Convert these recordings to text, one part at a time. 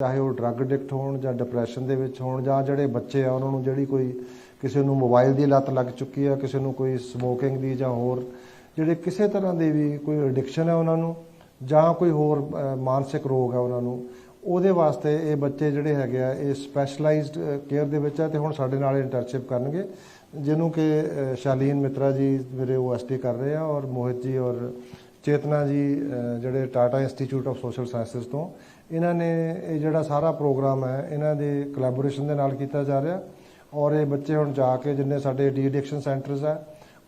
ਚਾਹੇ ਉਹ drug addict ਹੋਣ ਜਾਂ ਡਿਪਰੈਸ਼ਨ ਦੇ ਵਿੱਚ ਹੋਣ ਜਾਂ ਜਿਹੜੇ ਬੱਚੇ ਆ, ਉਹਨਾਂ ਨੂੰ ਜਿਹੜੀ ਕੋਈ ਕਿਸੇ ਨੂੰ ਮੋਬਾਈਲ ਦੀ ਲੱਤ ਲੱਗ ਚੁੱਕੀ ਆ, ਕਿਸੇ ਨੂੰ ਕੋਈ ਸਮੋਕਿੰਗ ਦੀ ਜਾਂ ਹੋਰ ਜਿਹੜੇ ਕਿਸੇ ਤਰ੍ਹਾਂ ਦੇ ਵੀ ਕੋਈ ਐਡਿਕਸ਼ਨ ਹੈ ਉਹਨਾਂ ਨੂੰ ਜਾਂ ਕੋਈ ਹੋਰ ਮਾਨਸਿਕ ਰੋਗ ਹੈ ਉਹਨਾਂ ਨੂੰ, ਉਹਦੇ ਵਾਸਤੇ ਇਹ ਬੱਚੇ ਜਿਹੜੇ ਹੈਗੇ ਆ, ਇਹ ਸਪੈਸ਼ਲਾਈਜ਼ਡ ਕੇਅਰ ਦੇ ਵਿੱਚ ਆ ਤੇ ਹੁਣ ਸਾਡੇ ਨਾਲ ਇੰਟਰਨਸ਼ਿਪ ਕਰਨਗੇ, ਜਿਹਨੂੰ ਕਿ ਸ਼ਾਲੀਨ ਮਿੱਤਰਾ ਜੀ ਮੇਰੇ ਓਐਸਟੀ ਕਰ ਰਹੇ ਆ ਔਰ ਮੋਹਿਤ ਜੀ ਔਰ ਚੇਤਨਾ ਜੀ ਜਿਹੜੇ Tata institute of social sciences ਤੋਂ ਇਹਨਾਂ ਨੇ ਇਹ ਜਿਹੜਾ ਸਾਰਾ ਪ੍ਰੋਗਰਾਮ ਹੈ ਇਹਨਾਂ ਦੇ ਕੋਲੈਬੋਰੇਸ਼ਨ ਦੇ ਨਾਲ ਕੀਤਾ ਜਾ ਰਿਹਾ। ਔਰ ਇਹ ਬੱਚੇ ਹੁਣ ਜਾ ਕੇ ਜਿੰਨੇ ਸਾਡੇ ਡੀ ਐਡਿਕਸ਼ਨ ਸੈਂਟਰਸ ਆ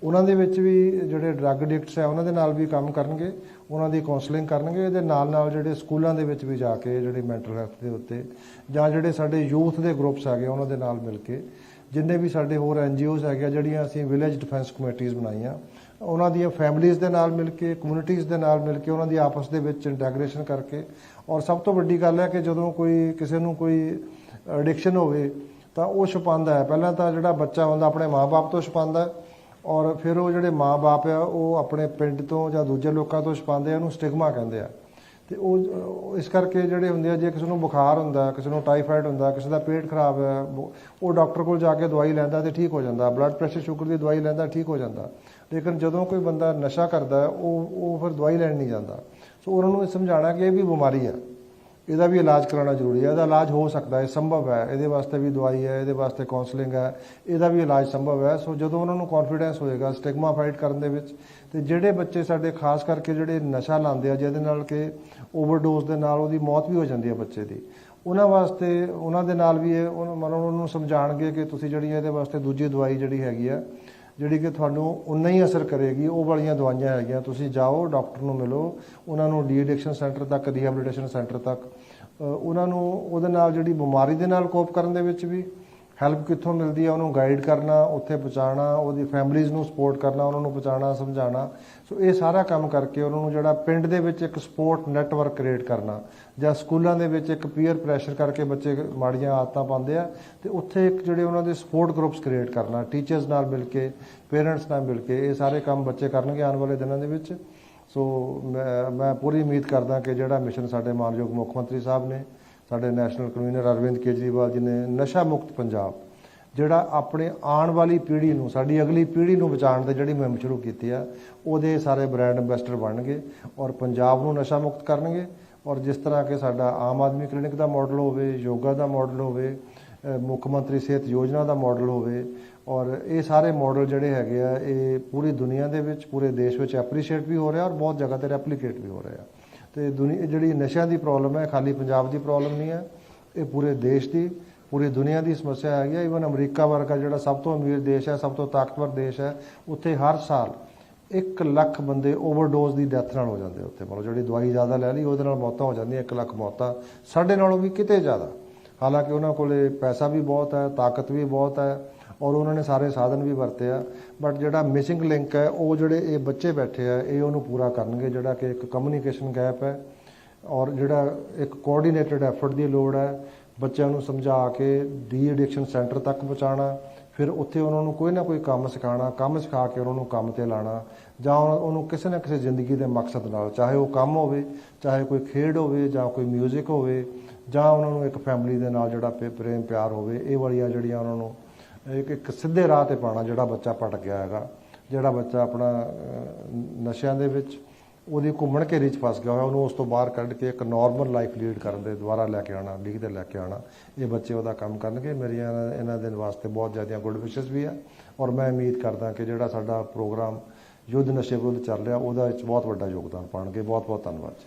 ਉਹਨਾਂ ਦੇ ਵਿੱਚ ਵੀ ਜਿਹੜੇ ਡਰੱਗ ਐਡਿਕਟਸ ਆ ਉਹਨਾਂ ਦੇ ਨਾਲ ਵੀ ਕੰਮ ਕਰਨਗੇ ਉਹਨਾਂ ਦੀ ਕਾਉਂਸਲਿੰਗ ਕਰਨਗੇ ਇਹਦੇ ਨਾਲ ਨਾਲ ਜਿਹੜੇ ਸਕੂਲਾਂ ਦੇ ਵਿੱਚ ਵੀ ਜਾ ਕੇ ਜਿਹੜੇ ਮੈਂਟਲ ਹੈਲਥ ਦੇ ਉੱਤੇ ਜਾਂ ਜਿਹੜੇ ਸਾਡੇ ਯੂਥ ਦੇ ਗਰੁੱਪਸ ਹੈਗੇ ਉਹਨਾਂ ਦੇ ਨਾਲ ਮਿਲ ਕੇ ਜਿੰਨੇ ਵੀ ਸਾਡੇ ਹੋਰ ਐਨਜੀਓਜ਼ ਹੈਗੇ ਆ, ਜਿਹੜੀਆਂ ਅਸੀਂ ਵਿਲੇਜ ਡਿਫੈਂਸ ਕਮੇਟੀਆਂ ਬਣਾਈਆਂ ਉਹਨਾਂ ਦੀਆਂ ਫੈਮਿਲੀਆਂ ਦੇ ਨਾਲ ਮਿਲ ਕੇ ਕਮਿਊਨਿਟੀਆਂ ਦੇ ਨਾਲ ਮਿਲ ਕੇ ਉਹਨਾਂ ਦੀ ਆਪਸ ਦੇ ਵਿੱਚ ਇੰਟੈਗ੍ਰੇਸ਼ਨ ਕਰਕੇ। ਔਰ ਸਭ ਤੋਂ ਵੱਡੀ ਗੱਲ ਹੈ ਕਿ ਜਦੋਂ ਕੋਈ ਕਿਸੇ ਨੂੰ ਕੋਈ ਐਡਿਕਸ਼ਨ ਹੋਵੇ, ਤਾਂ ਉਹ ਛੁਪਾਉਂਦਾ ਹੈ। ਪਹਿਲਾਂ ਤਾਂ ਜਿਹੜਾ ਬੱਚਾ ਹੁੰਦਾ, ਆਪਣੇ ਮਾਪੇ ਤੋਂ ਛੁਪਾਉਂਦਾ ਔਰ ਫਿਰ ਉਹ ਜਿਹੜੇ ਮਾਪੇ ਆ, ਉਹ ਆਪਣੇ ਪਿੰਡ ਤੋਂ ਜਾਂ ਦੂਜੇ ਲੋਕਾਂ ਤੋਂ ਛੁਪਾਉਂਦੇ ਆ, ਉਹਨੂੰ ਸਟਿਗਮਾ ਕਹਿੰਦੇ ਆ। ਤੇ ਉਹ ਇਸ ਕਰਕੇ ਜਿਹੜੇ ਹੁੰਦੇ ਆ, ਜੇ ਕਿਸੇ ਨੂੰ ਬੁਖਾਰ ਹੁੰਦਾ, ਕਿਸੇ ਨੂੰ ਟਾਈਫਾਇਡ ਹੁੰਦਾ, ਕਿਸੇ ਦਾ ਪੇਟ ਖਰਾਬ ਹੈ ਉਹ ਡਾਕਟਰ ਕੋਲ ਜਾ ਕੇ ਦਵਾਈ ਲੈਂਦਾ ਤੇ ਠੀਕ ਹੋ ਜਾਂਦਾ ਬਲੱਡ ਪ੍ਰੈਸ਼ਰ ਸ਼ੂਗਰ ਦੀ ਦਵਾਈ ਲੈਂਦਾ, ਠੀਕ ਹੋ ਜਾਂਦਾ। ਲੇਕਿਨ ਜਦੋਂ ਕੋਈ ਬੰਦਾ ਨਸ਼ਾ ਕਰਦਾ, ਉਹ ਉਹ ਫਿਰ ਦਵਾਈ ਲੈਣ ਨਹੀਂ ਜਾਂਦਾ। ਸੋ ਉਹਨਾਂ ਨੂੰ ਇਹ ਸਮਝਾਉਣਾ ਕਿ ਇਹ ਵੀ ਬਿਮਾਰੀ ਹੈ ਇਹਦਾ ਵੀ ਇਲਾਜ ਕਰਾਉਣਾ ਜ਼ਰੂਰੀ ਹੈ, ਇਹਦਾ ਇਲਾਜ ਹੋ ਸਕਦਾ ਹੈ, ਸੰਭਵ ਹੈ, ਇਹਦੇ ਵਾਸਤੇ ਵੀ ਦਵਾਈ ਹੈ, ਇਹਦੇ ਵਾਸਤੇ ਕਾਉਂਸਲਿੰਗ ਹੈ, ਇਹਦਾ ਵੀ ਇਲਾਜ ਸੰਭਵ ਹੈ। ਸੋ ਜਦੋਂ ਉਹਨਾਂ ਨੂੰ ਕੌਨਫੀਡੈਂਸ ਹੋਏਗਾ ਸਟਿਗਮਾ ਫਾਈਟ ਕਰਨ ਦੇ ਵਿੱਚ, ਤੇ ਜਿਹੜੇ ਬੱਚੇ ਸਾਡੇ ਖਾਸ ਕਰਕੇ ਜਿਹੜੇ ਨਸ਼ਾ ਲਾਉਂਦੇ ਆ, ਜਿਹਦੇ ਨਾਲ ਕਿ ਓਵਰਡੋਜ਼ ਦੇ ਨਾਲ ਉਹਦੀ ਮੌਤ ਵੀ ਹੋ ਜਾਂਦੀ ਹੈ ਬੱਚੇ ਦੀ, ਉਹਨਾਂ ਵਾਸਤੇ, ਉਹਨਾਂ ਦੇ ਨਾਲ ਵੀ ਇਹ, ਉਹਨਾਂ ਮਨ ਉਹਨਾਂ ਨੂੰ ਸਮਝਾਣਗੇ ਕਿ ਤੁਸੀਂ ਜਿਹੜੀ ਇਹਦੇ ਵਾਸਤੇ ਦੂਜੀ ਦਵਾਈ ਜਿਹੜੀ ਹੈਗੀ ਆ ਜਿਹੜੀ ਕਿ ਤੁਹਾਨੂੰ ਉਨਾ ਹੀ ਅਸਰ ਕਰੇਗੀ, ਉਹ ਵਾਲੀਆਂ ਦਵਾਈਆਂ ਹੈਗੀਆਂ। ਤੁਸੀਂ ਜਾਓ, ਡਾਕਟਰ ਨੂੰ ਮਿਲੋ ਉਹਨਾਂ ਨੂੰ ਡੀ ਐਡਿਕਸ਼ਨ ਸੈਂਟਰ ਤੱਕ ਰੀਹੈਬਿਲਿਟੇਸ਼ਨ ਸੈਂਟਰ ਤੱਕ। ਉਹਨਾਂ ਨੂੰ ਉਹਦੇ ਨਾਲ ਜਿਹੜੀ ਬਿਮਾਰੀ ਦੇ ਨਾਲ ਕੋਪ ਕਰਨ ਦੇ ਵਿੱਚ ਵੀ ਹੈਲਪ ਕਿੱਥੋਂ ਮਿਲਦੀ ਹੈ ਉਹਨੂੰ ਗਾਈਡ ਕਰਨਾ, ਉੱਥੇ ਪਹੁੰਚਾਉਣਾ, ਉਹਦੀ ਫੈਮਿਲੀਜ਼ ਨੂੰ ਸਪੋਰਟ ਕਰਨਾ, ਉਹਨਾਂ ਨੂੰ ਪਹੁੰਚਾਉਣਾ, ਸਮਝਾਉਣਾ। ਸੋ ਇਹ ਸਾਰਾ ਕੰਮ ਕਰਕੇ ਉਹਨਾਂ ਨੂੰ ਜਿਹੜਾ ਪਿੰਡ ਦੇ ਵਿੱਚ ਇੱਕ ਸਪੋਰਟ ਨੈਟਵਰਕ ਕ੍ਰੀਏਟ ਕਰਨਾ, ਜਾਂ ਸਕੂਲਾਂ ਦੇ ਵਿੱਚ ਇੱਕ ਪੀਅਰ ਪ੍ਰੈਸ਼ਰ ਕਰਕੇ ਬੱਚੇ ਮਾੜੀਆਂ ਆਦਤਾਂ ਪਾਉਂਦੇ ਆ, ਤੇ ਉੱਥੇ ਇੱਕ ਜਿਹੜੇ ਉਹਨਾਂ ਦੇ ਸਪੋਰਟ ਗਰੁੱਪਸ ਕ੍ਰੀਏਟ ਕਰਨਾ ਟੀਚਰਸ ਨਾਲ ਮਿਲ ਕੇ ਪੇਰੈਂਟਸ ਨਾਲ ਮਿਲ ਕੇ, ਇਹ ਸਾਰੇ ਕੰਮ ਬੱਚੇ ਕਰਨਗੇ ਆਉਣ ਵਾਲੇ ਦਿਨਾਂ ਦੇ ਵਿੱਚ। ਸੋ ਮੈਂ ਮੈਂ ਪੂਰੀ ਉਮੀਦ ਕਰਦਾ ਕਿ ਜਿਹੜਾ ਮਿਸ਼ਨ ਸਾਡੇ ਮਾਨਯੋਗ ਮੁੱਖ ਮੰਤਰੀ ਸਾਹਿਬ ਨੇ ਸਾਡੇ ਨੈਸ਼ਨਲ ਕਨਵੀਨਰ ਅਰਵਿੰਦ ਕੇਜਰੀਵਾਲ ਜੀ ਨੇ ਨਸ਼ਾ ਮੁਕਤ ਪੰਜਾਬ, ਜਿਹੜਾ ਆਪਣੇ ਆਉਣ ਵਾਲੀ ਪੀੜ੍ਹੀ ਨੂੰ, ਸਾਡੀ ਅਗਲੀ ਪੀੜ੍ਹੀ ਨੂੰ ਬਚਾਉਣ ਦੀ ਜਿਹੜੀ ਮੁਹਿੰਮ ਸ਼ੁਰੂ ਕੀਤੀ ਆ, ਉਹਦੇ ਸਾਰੇ ਬ੍ਰਾਂਡ ਐਂਬੈਸਡਰ ਬਣਨਗੇ ਔਰ ਪੰਜਾਬ ਨੂੰ ਨਸ਼ਾ ਮੁਕਤ ਕਰਨਗੇ ਔਰ ਜਿਸ ਤਰ੍ਹਾਂ ਕਿ ਸਾਡਾ ਆਮ ਆਦਮੀ ਕਲੀਨਿਕ ਦਾ ਮਾਡਲ ਹੋਵੇ, ਯੋਗਾ ਦਾ ਮਾਡਲ ਹੋਵੇ ਮੁੱਖ ਮੰਤਰੀ ਸਿਹਤ ਯੋਜਨਾ ਦਾ ਮਾਡਲ ਹੋਵੇ ਔਰ ਇਹ ਸਾਰੇ ਮਾਡਲ ਜਿਹੜੇ ਹੈਗੇ ਆ, ਇਹ ਪੂਰੀ ਦੁਨੀਆ ਦੇ ਵਿੱਚ, ਪੂਰੇ ਦੇਸ਼ ਵਿੱਚ ਐਪਰੀਸ਼ੀਏਟ ਵੀ ਹੋ ਰਿਹਾ ਔਰ ਬਹੁਤ ਜਗ੍ਹਾ ਤੇ ਰੈਪਲੀਕੇਟ ਵੀ ਹੋ ਰਿਹਾ। ਤੇ ਦੁਨੀਆ ਜਿਹੜੀ ਨਸ਼ਿਆਂ ਦੀ ਪ੍ਰੋਬਲਮ ਹੈ, ਖਾਲੀ ਪੰਜਾਬ ਦੀ ਪ੍ਰੋਬਲਮ ਨਹੀਂ ਹੈ, ਇਹ ਪੂਰੇ ਦੇਸ਼ ਦੀ, ਪੂਰੀ ਦੁਨੀਆ ਦੀ ਸਮੱਸਿਆ ਹੈਗੀ ਹੈ। ਇਵਨ ਅਮਰੀਕਾ ਵਰਗਾ ਜਿਹੜਾ ਸਭ ਤੋਂ ਅਮੀਰ ਦੇਸ਼ ਹੈ, ਸਭ ਤੋਂ ਤਾਕਤਵਰ ਦੇਸ਼ ਹੈ, ਉੱਥੇ ਹਰ ਸਾਲ 1 ਲੱਖ ਬੰਦੇ ਓਵਰਡੋਜ਼ ਦੀ ਡੈਥ ਨਾਲ ਹੋ ਜਾਂਦੇ ਉੱਥੇ। ਮਤਲਬ ਜਿਹੜੀ ਦਵਾਈ ਜ਼ਿਆਦਾ ਲੈ ਲਈ, ਉਹਦੇ ਨਾਲ ਮੌਤਾਂ ਹੋ ਜਾਂਦੀਆਂ 1 ਲੱਖ ਮੌਤਾਂ। ਸਾਡੇ ਨਾਲੋਂ ਵੀ ਕਿਤੇ ਜ਼ਿਆਦਾ। ਹਾਲਾਂਕਿ ਉਹਨਾਂ ਕੋਲੇ ਪੈਸਾ ਵੀ ਬਹੁਤ ਹੈ, ਤਾਕਤ ਵੀ ਬਹੁਤ ਹੈ ਔਰ ਉਹਨਾਂ ਨੇ ਸਾਰੇ ਸਾਧਨ ਵੀ ਵਰਤੇ ਆ। ਬਟ ਜਿਹੜਾ ਮਿਸਿੰਗ ਲਿੰਕ ਹੈ, ਉਹ ਜਿਹੜੇ ਇਹ ਬੱਚੇ ਬੈਠੇ ਆ, ਇਹ ਉਹਨੂੰ ਪੂਰਾ ਕਰਨਗੇ, ਜਿਹੜਾ ਕਿ ਇੱਕ ਕਮਿਊਨੀਕੇਸ਼ਨ ਗੈਪ ਹੈ ਔਰ ਜਿਹੜਾ ਇੱਕ ਕੋਆਰਡੀਨੇਟਡ ਐਫਰਟ ਦੀ ਲੋੜ ਹੈ ਬੱਚਿਆਂ ਨੂੰ ਸਮਝਾ ਕੇ ਡੀ ਐਡਿਕਸ਼ਨ ਸੈਂਟਰ ਤੱਕ ਪਹੁੰਚਾਉਣਾ। ਫਿਰ ਉੱਥੇ ਉਹਨਾਂ ਨੂੰ ਕੋਈ ਨਾ ਕੋਈ ਕੰਮ ਸਿਖਾਉਣਾ, ਕੰਮ ਸਿਖਾ ਕੇ ਉਹਨਾਂ ਨੂੰ ਕੰਮ ਤੇ ਲਾਣਾ, ਜਾਂ ਉਹਨਾਂ- ਉਹਨੂੰ ਕਿਸੇ ਨਾ ਕਿਸੇ ਜ਼ਿੰਦਗੀ ਦੇ ਮਕਸਦ ਨਾਲ, ਚਾਹੇ ਉਹ ਕੰਮ ਹੋਵੇ, ਚਾਹੇ ਕੋਈ ਖੇਡ ਹੋਵੇ ਜਾਂ ਕੋਈ 뮤직 ਹੋਵੇ, ਜਾਂ ਉਹਨਾਂ ਨੂੰ ਇੱਕ ਫੈਮਿਲੀ ਦੇ ਨਾਲ ਜਿਹੜਾ ਪੇ- ਪ੍ਰੇਮ ਪਿਆਰ ਹੋਵੇ, ਇਹ ਵਾਲੀਆਂ ਜਿਹੜੀਆਂ ਉਹਨਾਂ ਨੂੰ ਇੱਕ ਇੱਕ ਸਿੱਧੇ ਰਾਹ ਤੇ ਪਾਣਾ ਜਿਹੜਾ ਬੱਚਾ ਭਟਕ ਗਿਆ ਹੈਗਾ, ਜਿਹੜਾ ਬੱਚਾ ਆਪਣਾ ਨਸ਼ਿਆਂ ਦੇ ਵਿੱਚ ਉਹਦੀ ਘੁੰਮਣ ਘੇਰੀ ਚ ਫਸ ਗਿਆ ਹੋਇਆ, ਉਹਨੂੰ ਉਸ ਤੋਂ ਬਾਹਰ ਕੱਢ ਕੇ ਇੱਕ ਨਾਰਮਲ ਲਾਈਫ ਲੀਡ ਕਰਨ ਦੇ ਦੁਆਰਾ ਲੈ ਕੇ ਆਣਾ ਲੀਗ ਦੇ ਲੈ ਕੇ ਆਣਾ ਇਹ ਬੱਚੇ ਉਹਦਾ ਕੰਮ ਕਰਨਗੇ, ਮੇਰੀਆਂ ਇਹਨਾਂ- ਦਿਨ ਵਾਸਤੇ ਬਹੁਤ ਜ਼ਿਆਦਾ ਗੁੱਡ ਵਿਸ਼ੇਸ ਵੀ ਆ। ਔਰ ਮੈਂ ਉਮੀਦ ਕਰਦਾ ਕਿ ਜਿਹੜਾ ਸਾਡਾ ਪ੍ਰੋਗਰਾਮ ਯੁੱਧ ਨਸ਼ੇ ਵਿਰੁੱਧ ਚੱਲ ਰਿਹਾ, ਉਹਦਾ ਵਿੱਚ ਬਹੁਤ ਵੱਡਾ ਯੋਗਦਾਨ ਪਾਣਗੇ ਬਹੁਤ ਬਹੁਤ ਧੰਨਵਾਦ ਜੀ।